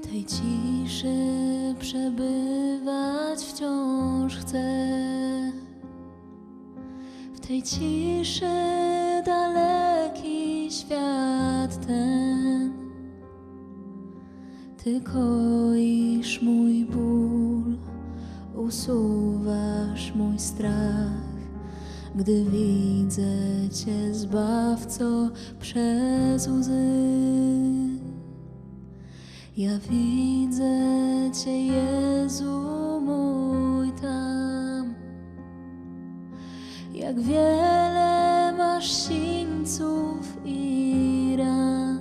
W tej ciszy przebywać wciąż chcę. W tej ciszy daleki świat ten. Ty koisz mój ból, usuwasz mój strach. Gdy widzę Cię, Zbawco, przez łzy. Ja widzę Cię, Jezu mój tam. Jak wiele masz sińców i ran.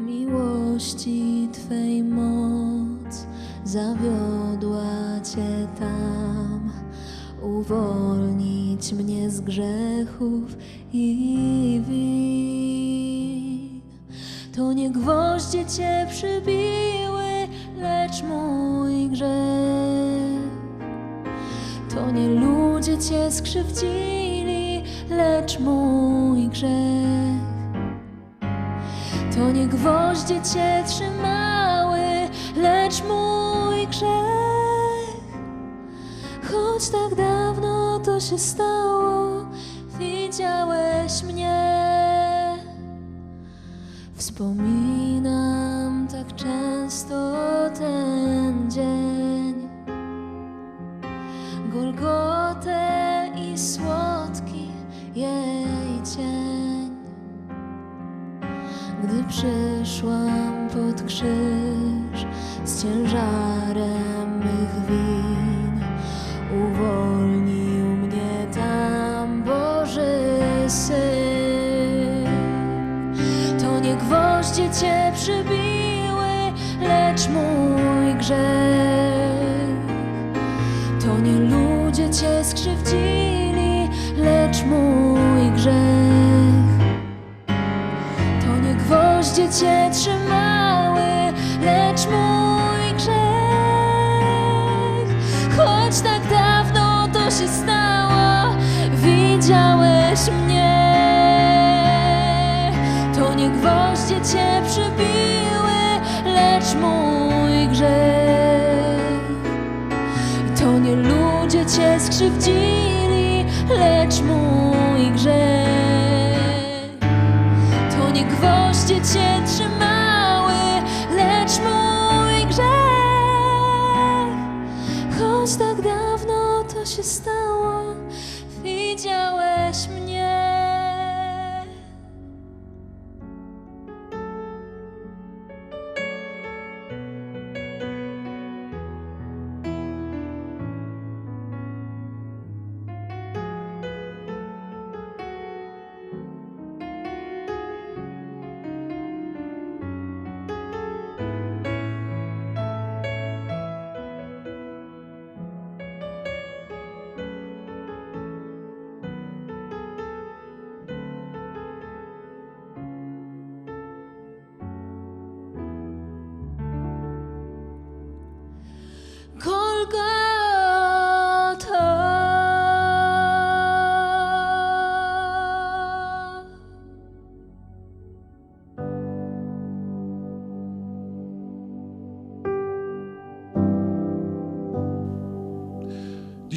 Miłości Twej moc zawiodła Cię tam. Uwolnić mnie z grzechów i win. To nie gwoździe Cię przybiły, lecz mój grzech. To nie ludzie Cię skrzywdzili, lecz mój grzech. To nie gwoździe Cię trzymały, lecz mój grzech. Choć tak dawno to się stało, widziałeś mnie. Wspominam tak często ten dzień. Golgotę i słodki jej cień. Gdy przyszłam pod krzyż z ciężarem mych win, uwolnił lecz Cię skrzywdzili,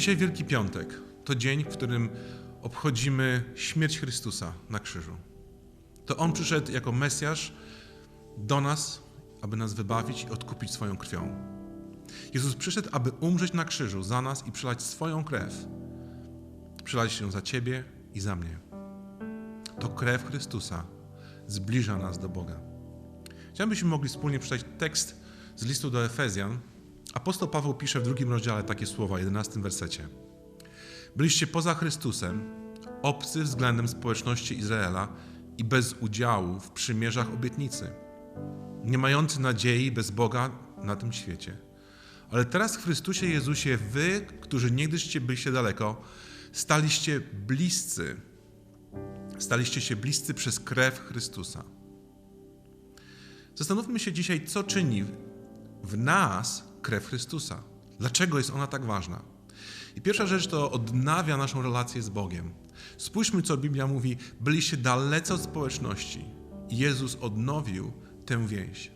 Dzisiaj Wielki Piątek to dzień, w którym obchodzimy śmierć Chrystusa na krzyżu. To On przyszedł jako Mesjasz do nas, aby nas wybawić i odkupić swoją krwią. Jezus przyszedł, aby umrzeć na krzyżu za nas i przelać swoją krew. Przelać się za Ciebie i za mnie. To krew Chrystusa zbliża nas do Boga. Chciałbym, byśmy mogli wspólnie przeczytać tekst z listu do Efezjan. Apostoł Paweł pisze w drugim rozdziale takie słowa, 11 wersecie. Byliście poza Chrystusem, obcy względem społeczności Izraela i bez udziału w przymierzach obietnicy, nie mający nadziei bez Boga na tym świecie. Ale teraz w Chrystusie Jezusie wy, którzy niegdyście byliście daleko, staliście bliscy. Staliście się bliscy przez krew Chrystusa. Zastanówmy się dzisiaj, co czyni w nas krew Chrystusa. Dlaczego jest ona tak ważna? I pierwsza rzecz to odnawia naszą relację z Bogiem. Spójrzmy, co Biblia mówi: byliście dalece od społeczności. Jezus odnowił tę więź.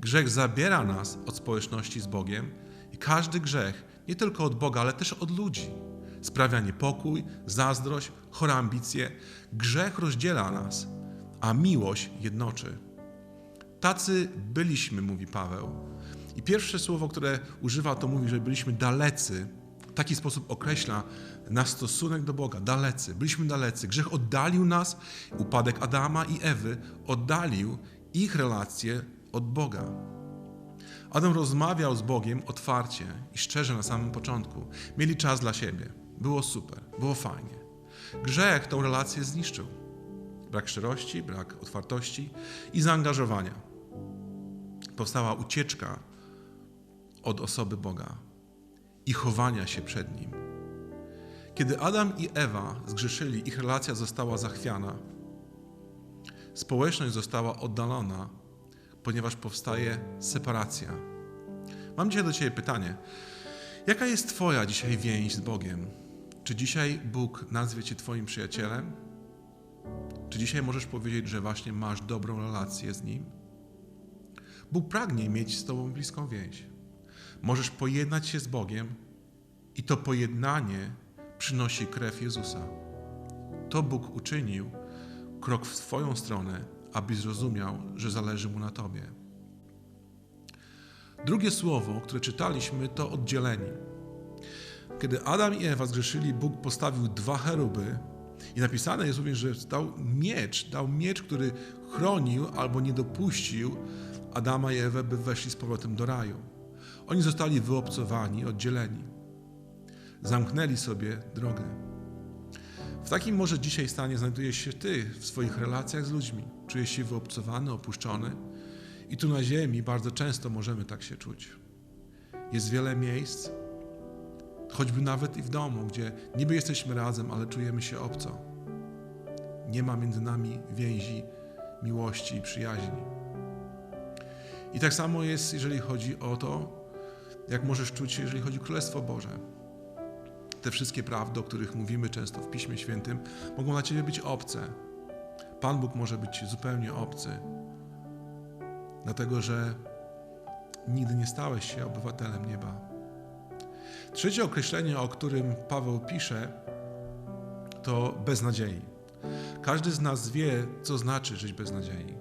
Grzech zabiera nas od społeczności z Bogiem i każdy grzech, nie tylko od Boga, ale też od ludzi, sprawia niepokój, zazdrość, chore ambicje. Grzech rozdziela nas, a miłość jednoczy. Tacy byliśmy, mówi Paweł. I pierwsze słowo, które używa, to mówi, że byliśmy dalecy. W taki sposób określa nasz stosunek do Boga. Dalecy. Byliśmy dalecy. Grzech oddalił nas, upadek Adama i Ewy oddalił ich relacje od Boga. Adam rozmawiał z Bogiem otwarcie i szczerze na samym początku. Mieli czas dla siebie. Było super, było fajnie. Grzech tą relację zniszczył. Brak szczerości, brak otwartości i zaangażowania. Powstała ucieczka od osoby Boga i chowania się przed Nim. Kiedy Adam i Ewa zgrzeszyli, ich relacja została zachwiana. Społeczność została oddalona, ponieważ powstaje separacja. Mam dzisiaj do Ciebie pytanie. Jaka jest Twoja dzisiaj więź z Bogiem? Czy dzisiaj Bóg nazwie Cię Twoim przyjacielem? Czy dzisiaj możesz powiedzieć, że właśnie masz dobrą relację z Nim? Bóg pragnie mieć z Tobą bliską więź. Możesz pojednać się z Bogiem i to pojednanie przynosi krew Jezusa. To Bóg uczynił krok w Twoją stronę, aby zrozumiał, że zależy Mu na Tobie. Drugie słowo, które czytaliśmy, to oddzieleni. Kiedy Adam i Ewa zgrzeszyli, Bóg postawił dwa cheruby i napisane jest również, że dał miecz, dał miecz, który chronił albo nie dopuścił Adama i Ewę, by weszli z powrotem do raju. Oni zostali wyobcowani, oddzieleni. Zamknęli sobie drogę. W takim może dzisiaj stanie znajdujesz się Ty w swoich relacjach z ludźmi. Czujesz się wyobcowany, opuszczony. I tu na ziemi bardzo często możemy tak się czuć. Jest wiele miejsc, choćby nawet i w domu, gdzie niby jesteśmy razem, ale czujemy się obco. Nie ma między nami więzi, miłości i przyjaźni. I tak samo jest, jeżeli chodzi o to, jak możesz czuć się, jeżeli chodzi o Królestwo Boże. Te wszystkie prawdy, o których mówimy często w Piśmie Świętym, mogą dla Ciebie być obce. Pan Bóg może być zupełnie obcy, dlatego że nigdy nie stałeś się obywatelem nieba. Trzecie określenie, o którym Paweł pisze, to beznadziei. Każdy z nas wie, co znaczy żyć bez nadziei.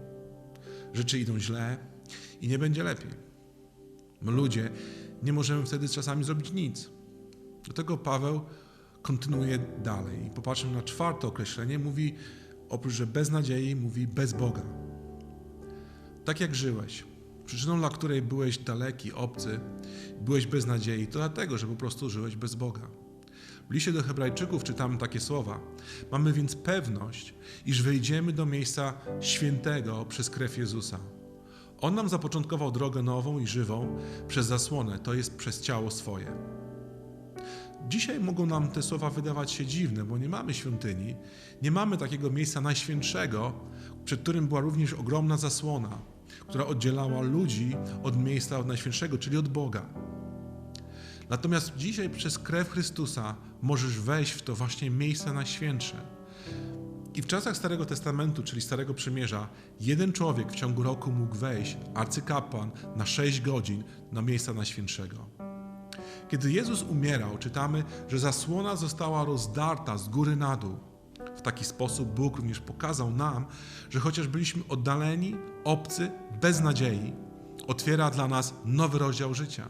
Rzeczy idą źle i nie będzie lepiej. Ludzie nie możemy wtedy czasami zrobić nic. Dlatego Paweł kontynuuje dalej. Popatrzmy na czwarte określenie. Mówi, oprócz że bez nadziei, mówi bez Boga. Tak jak żyłeś, przyczyną dla której byłeś daleki, obcy, byłeś bez nadziei, to dlatego, że po prostu żyłeś bez Boga. W liście do Hebrajczyków czytamy takie słowa. Mamy więc pewność, iż wejdziemy do miejsca świętego przez krew Jezusa. On nam zapoczątkował drogę nową i żywą przez zasłonę, to jest przez ciało swoje. Dzisiaj mogą nam te słowa wydawać się dziwne, bo nie mamy świątyni, nie mamy takiego miejsca najświętszego, przed którym była również ogromna zasłona, która oddzielała ludzi od miejsca najświętszego, czyli od Boga. Natomiast dzisiaj przez krew Chrystusa możesz wejść w to właśnie miejsce najświętsze. I w czasach Starego Testamentu, czyli Starego Przymierza, jeden człowiek w ciągu roku mógł wejść, arcykapłan, na 6 godzin na miejsca najświętszego. Kiedy Jezus umierał, czytamy, że zasłona została rozdarta z góry na dół. W taki sposób Bóg również pokazał nam, że chociaż byliśmy oddaleni, obcy, bez nadziei, otwiera dla nas nowy rozdział życia.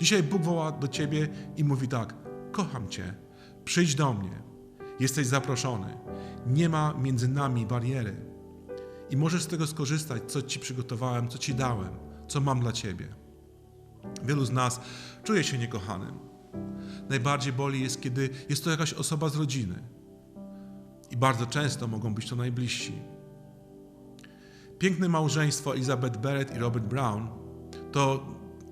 Dzisiaj Bóg woła do ciebie i mówi tak: Kocham cię, przyjdź do mnie. Jesteś zaproszony. Nie ma między nami bariery. I możesz z tego skorzystać, co ci przygotowałem, co ci dałem, co mam dla ciebie. Wielu z nas czuje się niekochanym. Najbardziej boli jest, kiedy jest to jakaś osoba z rodziny. I bardzo często mogą być to najbliżsi. Piękne małżeństwo Elizabeth Barrett i Robert Brown to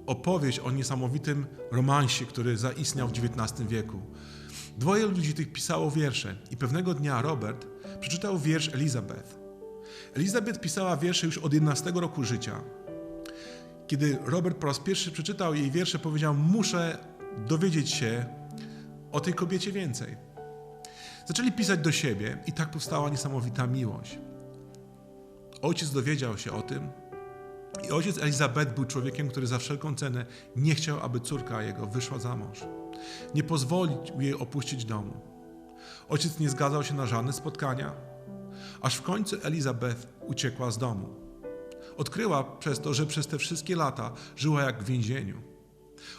opowieść o niesamowitym romansie, który zaistniał w XIX wieku. Dwoje ludzi tych pisało wiersze i pewnego dnia Robert przeczytał wiersz Elizabeth. Elizabeth pisała wiersze już od 11 roku życia. Kiedy Robert po raz pierwszy przeczytał jej wiersze, powiedział: Muszę dowiedzieć się o tej kobiecie więcej. Zaczęli pisać do siebie i tak powstała niesamowita miłość. Ojciec dowiedział się o tym I ojciec Elizabeth był człowiekiem, który za wszelką cenę nie chciał, aby córka jego wyszła za mąż. Nie pozwolił jej opuścić domu. Ojciec nie zgadzał się na żadne spotkania, aż w końcu Elizabeth uciekła z domu. Odkryła przez to, że przez te wszystkie lata żyła jak w więzieniu.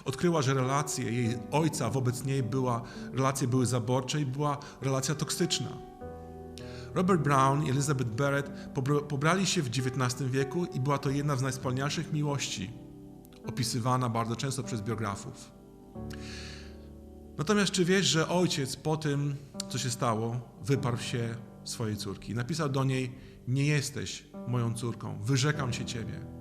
Odkryła, że relacje jej ojca wobec niej była, relacje były zaborcze i była relacja toksyczna. Robert Brown i Elizabeth Barrett pobra- pobrali się w XIX wieku i była to jedna z najwspanialszych miłości, opisywana bardzo często przez biografów. Natomiast czy wiesz, że ojciec po tym, co się stało, wyparł się swojej córki? Napisał do niej: Nie jesteś moją córką, wyrzekam się ciebie.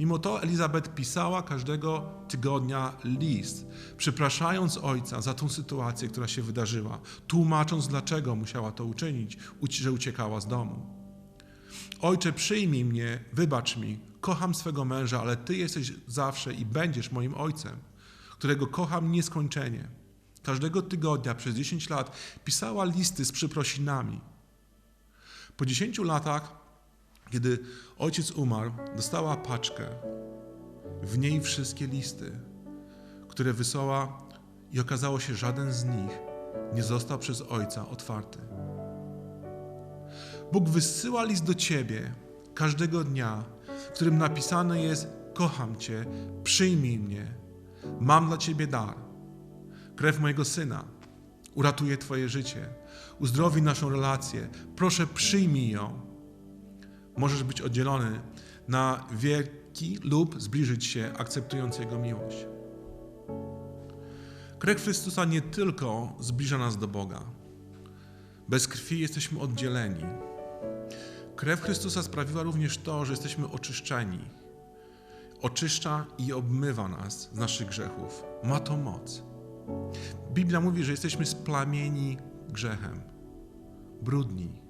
Mimo to Elizabeth pisała każdego tygodnia list, przepraszając ojca za tą sytuację, która się wydarzyła, tłumacząc, dlaczego musiała to uczynić, że uciekała z domu. Ojcze, przyjmij mnie, wybacz mi, kocham swego męża, ale ty jesteś zawsze i będziesz moim ojcem, którego kocham nieskończenie. Każdego tygodnia przez 10 lat pisała listy z przeprosinami. Po 10 latach kiedy ojciec umarł, dostała paczkę. W niej wszystkie listy, które wysłała, i okazało się, że żaden z nich nie został przez ojca otwarty. Bóg wysyła list do ciebie każdego dnia, w którym napisane jest: Kocham cię, przyjmij mnie, mam dla ciebie dar. Krew mojego syna uratuje twoje życie, uzdrowi naszą relację. Proszę, przyjmij ją możesz być oddzielony na wieki lub zbliżyć się, akceptując Jego miłość. Krew Chrystusa nie tylko zbliża nas do Boga. Bez krwi jesteśmy oddzieleni. Krew Chrystusa sprawiła również to, że jesteśmy oczyszczeni. Oczyszcza i obmywa nas z naszych grzechów. Ma to moc. Biblia mówi, że jesteśmy splamieni grzechem, brudni,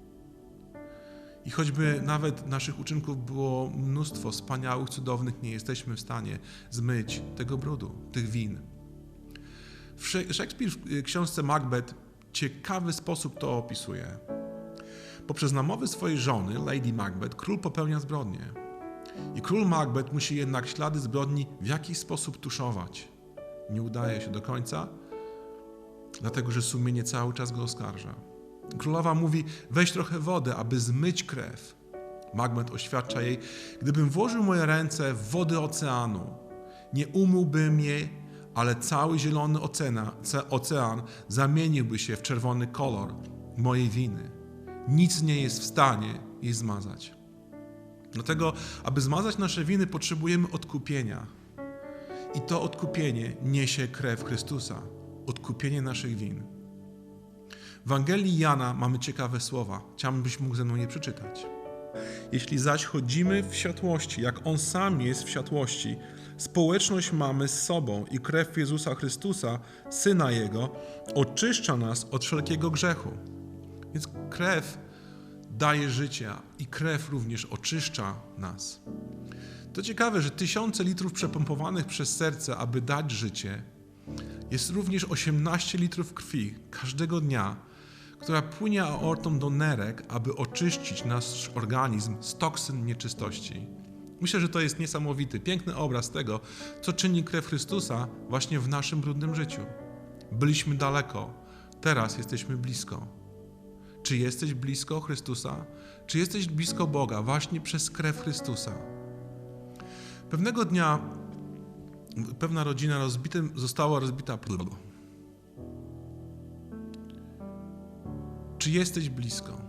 i choćby nawet naszych uczynków było mnóstwo wspaniałych, cudownych, nie jesteśmy w stanie zmyć tego brudu, tych win. Szekspir w książce Macbeth ciekawy sposób to opisuje. Poprzez namowy swojej żony, Lady Macbeth, król popełnia zbrodnie. I król Macbeth musi jednak ślady zbrodni w jakiś sposób tuszować. Nie udaje się do końca, dlatego że sumienie cały czas go oskarża. Królowa mówi: weź trochę wody, aby zmyć krew. Magmet oświadcza jej: Gdybym włożył moje ręce w wody oceanu, nie umyłbym jej, ale cały zielony ocean, ocean zamieniłby się w czerwony kolor mojej winy. Nic nie jest w stanie jej zmazać. Dlatego, aby zmazać nasze winy, potrzebujemy odkupienia. I to odkupienie niesie krew Chrystusa odkupienie naszych win. W Ewangelii Jana mamy ciekawe słowa. Chciałbym, byś mógł ze mną je przeczytać. Jeśli zaś chodzimy w światłości, jak On sam jest w światłości, społeczność mamy z sobą i krew Jezusa Chrystusa, Syna Jego, oczyszcza nas od wszelkiego grzechu. Więc krew daje życie i krew również oczyszcza nas. To ciekawe, że tysiące litrów przepompowanych przez serce, aby dać życie, jest również 18 litrów krwi każdego dnia, która płynie aortą do nerek, aby oczyścić nasz organizm z toksyn nieczystości. Myślę, że to jest niesamowity, piękny obraz tego, co czyni krew Chrystusa właśnie w naszym brudnym życiu. Byliśmy daleko, teraz jesteśmy blisko. Czy jesteś blisko Chrystusa? Czy jesteś blisko Boga właśnie przez krew Chrystusa? Pewnego dnia pewna rodzina rozbitym, została rozbita. Czy jesteś blisko?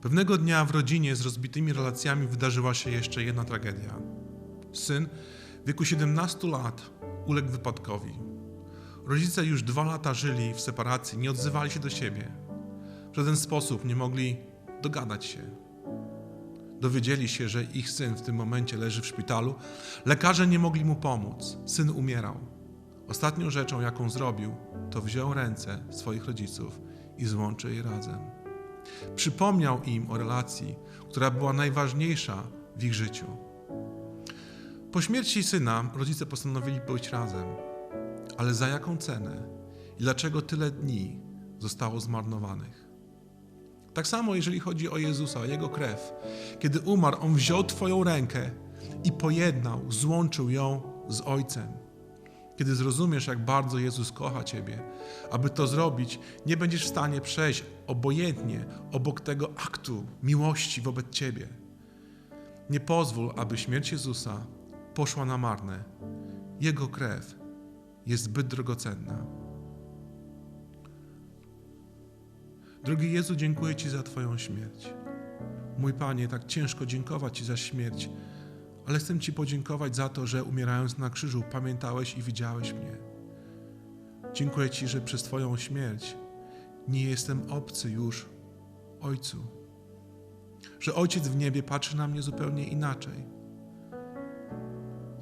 Pewnego dnia w rodzinie z rozbitymi relacjami wydarzyła się jeszcze jedna tragedia. Syn w wieku 17 lat uległ wypadkowi. Rodzice już dwa lata żyli w separacji, nie odzywali się do siebie. W żaden sposób nie mogli dogadać się. Dowiedzieli się, że ich syn w tym momencie leży w szpitalu. Lekarze nie mogli mu pomóc. Syn umierał. Ostatnią rzeczą, jaką zrobił, to wziął ręce swoich rodziców i złączył je razem. Przypomniał im o relacji, która była najważniejsza w ich życiu. Po śmierci syna rodzice postanowili być razem, ale za jaką cenę i dlaczego tyle dni zostało zmarnowanych? Tak samo, jeżeli chodzi o Jezusa, o Jego krew. Kiedy umarł, On wziął Twoją rękę i pojednał, złączył ją z Ojcem. Kiedy zrozumiesz, jak bardzo Jezus kocha Ciebie, aby to zrobić, nie będziesz w stanie przejść obojętnie obok tego aktu miłości wobec Ciebie. Nie pozwól, aby śmierć Jezusa poszła na marne. Jego krew jest zbyt drogocenna. Drogi Jezu, dziękuję Ci za Twoją śmierć. Mój Panie, tak ciężko dziękować Ci za śmierć, ale chcę Ci podziękować za to, że umierając na krzyżu pamiętałeś i widziałeś mnie. Dziękuję Ci, że przez Twoją śmierć nie jestem obcy już Ojcu. Że Ojciec w niebie patrzy na mnie zupełnie inaczej.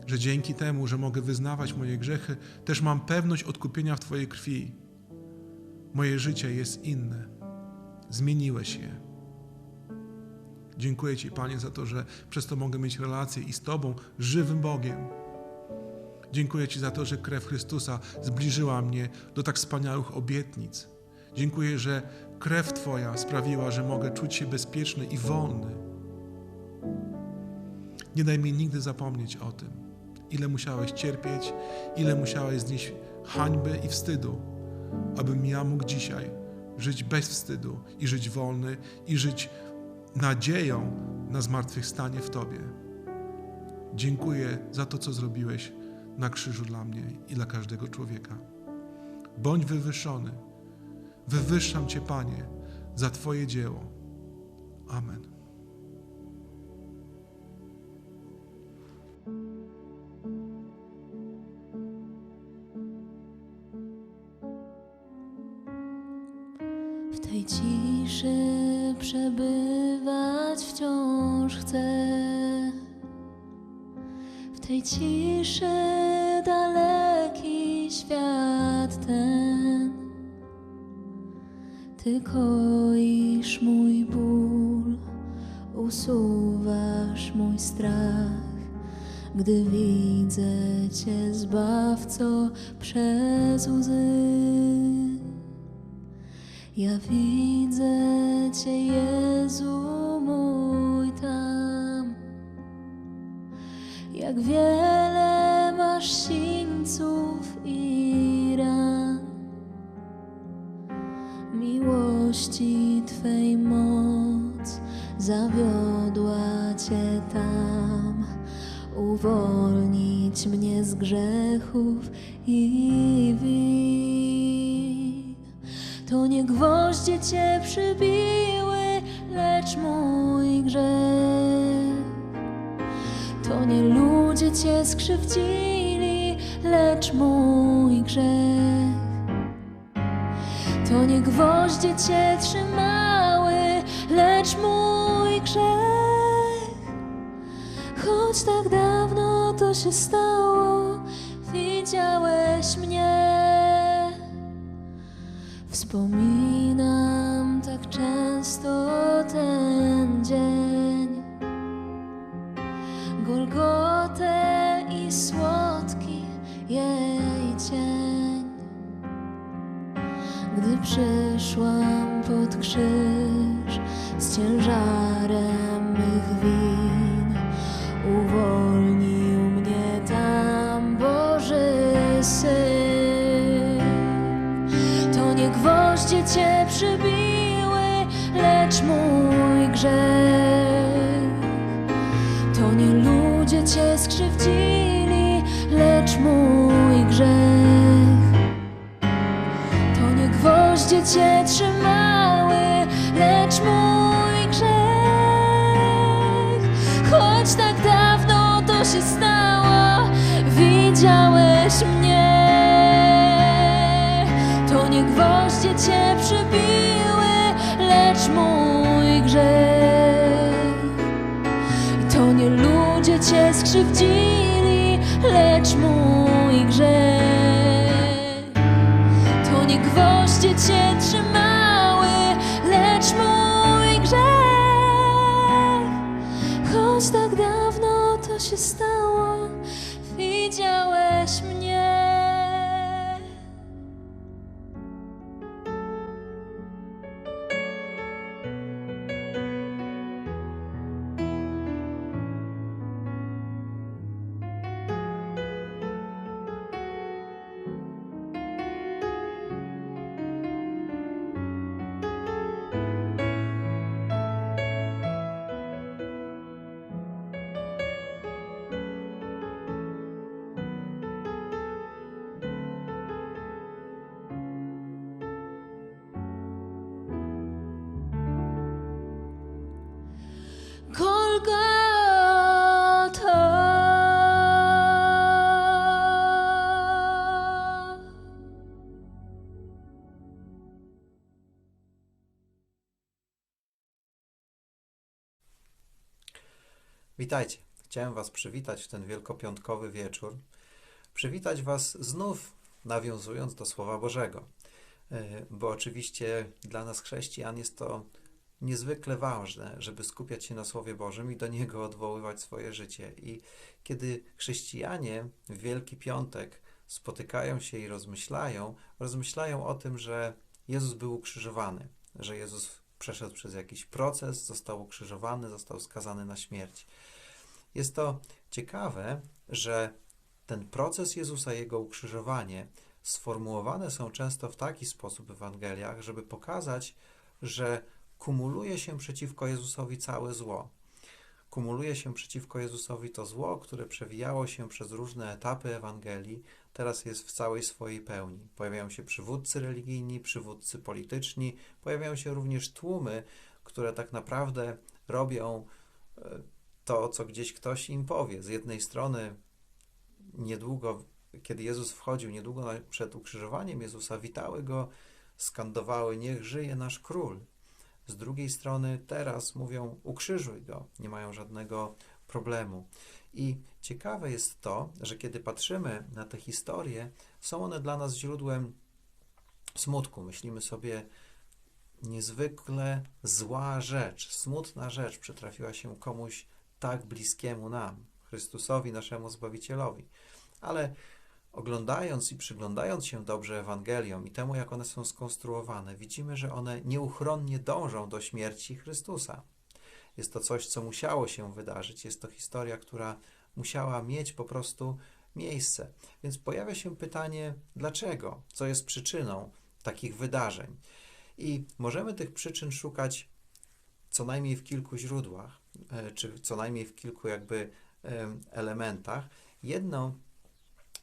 Że dzięki temu, że mogę wyznawać moje grzechy, też mam pewność odkupienia w Twojej krwi. Moje życie jest inne. Zmieniłeś je. Dziękuję Ci, Panie, za to, że przez to mogę mieć relację i z Tobą, żywym Bogiem. Dziękuję Ci za to, że krew Chrystusa zbliżyła mnie do tak wspaniałych obietnic. Dziękuję, że krew Twoja sprawiła, że mogę czuć się bezpieczny i wolny. Nie daj mi nigdy zapomnieć o tym, ile musiałeś cierpieć, ile musiałeś znieść hańby i wstydu, abym ja mógł dzisiaj żyć bez wstydu i żyć wolny i żyć nadzieją na zmartwychwstanie w Tobie. Dziękuję za to, co zrobiłeś na krzyżu dla mnie i dla każdego człowieka. Bądź wywyższony. Wywyższam Cię, Panie, za Twoje dzieło. Amen. Przebywać wciąż chcę. W tej ciszy daleki świat ten. Ty koisz mój ból, usuwasz mój strach. Gdy widzę Cię, Zbawco, przez łzy. Ja widzę Cię, Jezu mój tam. Jak wiele masz sińców i ran. Miłości Twej moc zawiodła Cię tam. Uwolnić mnie z grzechów i win. Nie gwoździe Cię przybiły, lecz mój grzech. To nie ludzie Cię skrzywdzili, lecz mój grzech. To nie gwoździe Cię trzymały, lecz mój grzech. Choć tak dawno to się stało, widziałeś mnie. Wspominam tak często ten dzień, Golgotę i słodki jej cień. Gdy przyszłam pod krzyż z ciężarem się stało, widziałeś mnie. To nie gwoździe Cię przybiły, lecz mój grzech. To nie ludzie Cię skrzywdzili, lecz mój grzech. Witajcie. Chciałem Was przywitać w ten wielkopiątkowy wieczór. Przywitać Was znów, nawiązując do Słowa Bożego. E, Bo oczywiście dla nas, chrześcijan, jest to niezwykle ważne, żeby skupiać się na Słowie Bożym i do niego odwoływać swoje życie. I kiedy chrześcijanie w Wielki Piątek spotykają się i rozmyślają, rozmyślają o tym, że Jezus był ukrzyżowany, że Jezus przeszedł przez jakiś proces, został ukrzyżowany, został skazany na śmierć. Jest to ciekawe, że ten proces Jezusa, jego ukrzyżowanie, sformułowane są często w taki sposób w Ewangeliach, żeby pokazać, że kumuluje się przeciwko Jezusowi całe zło. Kumuluje się przeciwko Jezusowi to zło, które przewijało się przez różne etapy Ewangelii, teraz jest w całej swojej pełni. Pojawiają się przywódcy religijni, przywódcy polityczni, pojawiają się również tłumy, które tak naprawdę robią e, to, co gdzieś ktoś im powie. Z jednej strony, niedługo, kiedy Jezus wchodził, niedługo przed ukrzyżowaniem Jezusa, witały go, skandowały: Niech żyje nasz król. Z drugiej strony, teraz mówią: Ukrzyżuj go, nie mają żadnego problemu. I ciekawe jest to, że kiedy patrzymy na te historie, są one dla nas źródłem smutku. Myślimy sobie, niezwykle zła rzecz, smutna rzecz przytrafiła się komuś tak bliskiemu nam, Chrystusowi, naszemu Zbawicielowi. Ale oglądając i przyglądając się dobrze Ewangeliom i temu, jak one są skonstruowane, widzimy, że one nieuchronnie dążą do śmierci Chrystusa. Jest to coś, co musiało się wydarzyć, jest to historia, która musiała mieć po prostu miejsce. Więc pojawia się pytanie, dlaczego? Co jest przyczyną takich wydarzeń? I możemy tych przyczyn szukać co najmniej w kilku źródłach, e, czy co najmniej w kilku jakby em, elementach. Jedną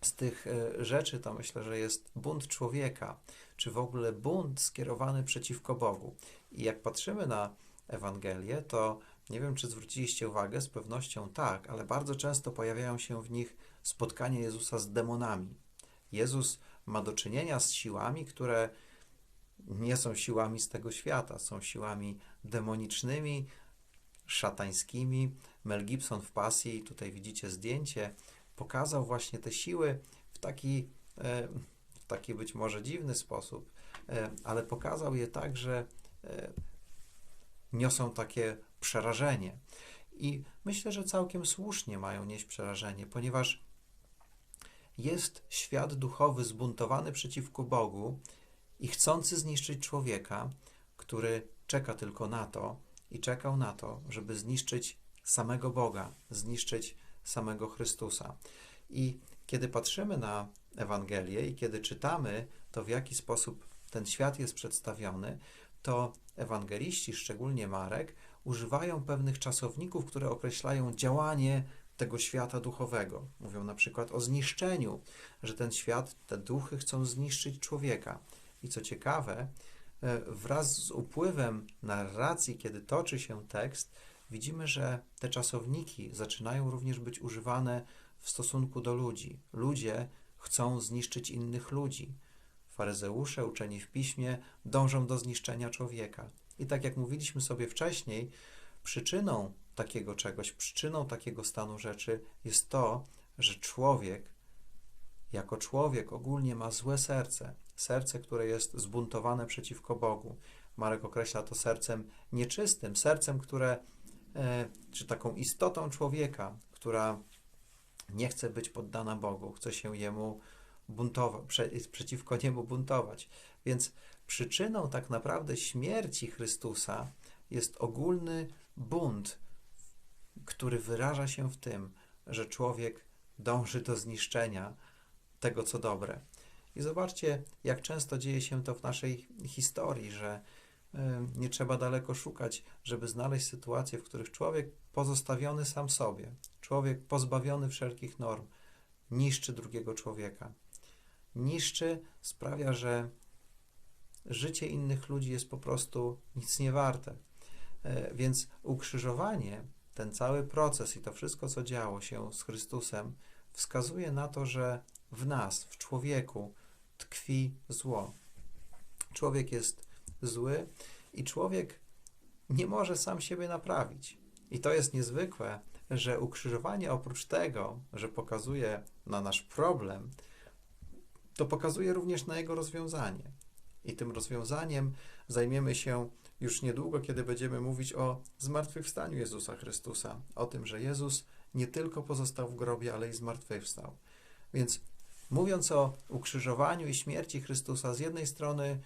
z tych e, rzeczy to myślę, że jest bunt człowieka, czy w ogóle bunt skierowany przeciwko Bogu. I jak patrzymy na Ewangelię, to nie wiem, czy zwróciliście uwagę, z pewnością tak, ale bardzo często pojawiają się w nich spotkania Jezusa z demonami. Jezus ma do czynienia z siłami, które nie są siłami z tego świata, są siłami demonicznymi, szatańskimi. Mel Gibson w Pasji, tutaj widzicie zdjęcie, pokazał właśnie te siły w taki, e, w taki być może dziwny sposób, e, ale pokazał je tak, że e, niosą takie przerażenie. I myślę, że całkiem słusznie mają nieść przerażenie, ponieważ jest świat duchowy zbuntowany przeciwko Bogu i chcący zniszczyć człowieka, który czeka tylko na to i czekał na to, żeby zniszczyć samego Boga, zniszczyć samego Chrystusa. I kiedy patrzymy na Ewangelię i kiedy czytamy to, w jaki sposób ten świat jest przedstawiony, to ewangeliści, szczególnie Marek, używają pewnych czasowników, które określają działanie tego świata duchowego. Mówią na przykład o zniszczeniu, że ten świat, te duchy chcą zniszczyć człowieka. I co ciekawe, wraz z upływem narracji, kiedy toczy się tekst, widzimy, że te czasowniki zaczynają również być używane w stosunku do ludzi. Ludzie chcą zniszczyć innych ludzi. Faryzeusze, uczeni w piśmie, dążą do zniszczenia człowieka. I tak jak mówiliśmy sobie wcześniej, przyczyną takiego czegoś, przyczyną takiego stanu rzeczy jest to, że człowiek, jako człowiek, ogólnie ma złe serce. Serce, które jest zbuntowane przeciwko Bogu. Marek określa to sercem nieczystym, sercem, które, e, czy taką istotą człowieka, która nie chce być poddana Bogu, chce się jemu buntować, prze, przeciwko niemu buntować. Więc przyczyną tak naprawdę śmierci Chrystusa jest ogólny bunt, który wyraża się w tym, że człowiek dąży do zniszczenia tego, co dobre. I zobaczcie, jak często dzieje się to w naszej historii, że y, nie trzeba daleko szukać, żeby znaleźć sytuacje, w których człowiek pozostawiony sam sobie, człowiek pozbawiony wszelkich norm, niszczy drugiego człowieka. Niszczy, sprawia, że życie innych ludzi jest po prostu nic nie warte. E, Więc ukrzyżowanie ten cały proces i to wszystko, co działo się z Chrystusem, wskazuje na to, że w nas, w człowieku, tkwi zło. Człowiek jest zły i człowiek nie może sam siebie naprawić. I to jest niezwykłe, że ukrzyżowanie oprócz tego, że pokazuje na nasz problem, to pokazuje również na jego rozwiązanie. I tym rozwiązaniem zajmiemy się już niedługo, kiedy będziemy mówić o zmartwychwstaniu Jezusa Chrystusa, o tym, że Jezus nie tylko pozostał w grobie, ale i zmartwychwstał. Więc mówiąc o ukrzyżowaniu i śmierci Chrystusa, z jednej strony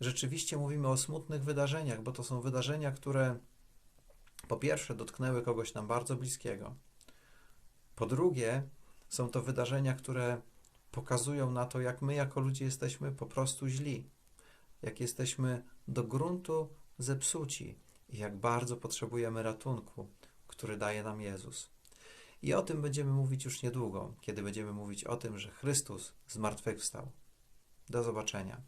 rzeczywiście mówimy o smutnych wydarzeniach, bo to są wydarzenia, które po pierwsze dotknęły kogoś nam bardzo bliskiego. Po drugie, są to wydarzenia, które pokazują na to, jak my jako ludzie jesteśmy po prostu źli, jak jesteśmy do gruntu zepsuci i jak bardzo potrzebujemy ratunku, który daje nam Jezus. I o tym będziemy mówić już niedługo, kiedy będziemy mówić o tym, że Chrystus zmartwychwstał. Do zobaczenia.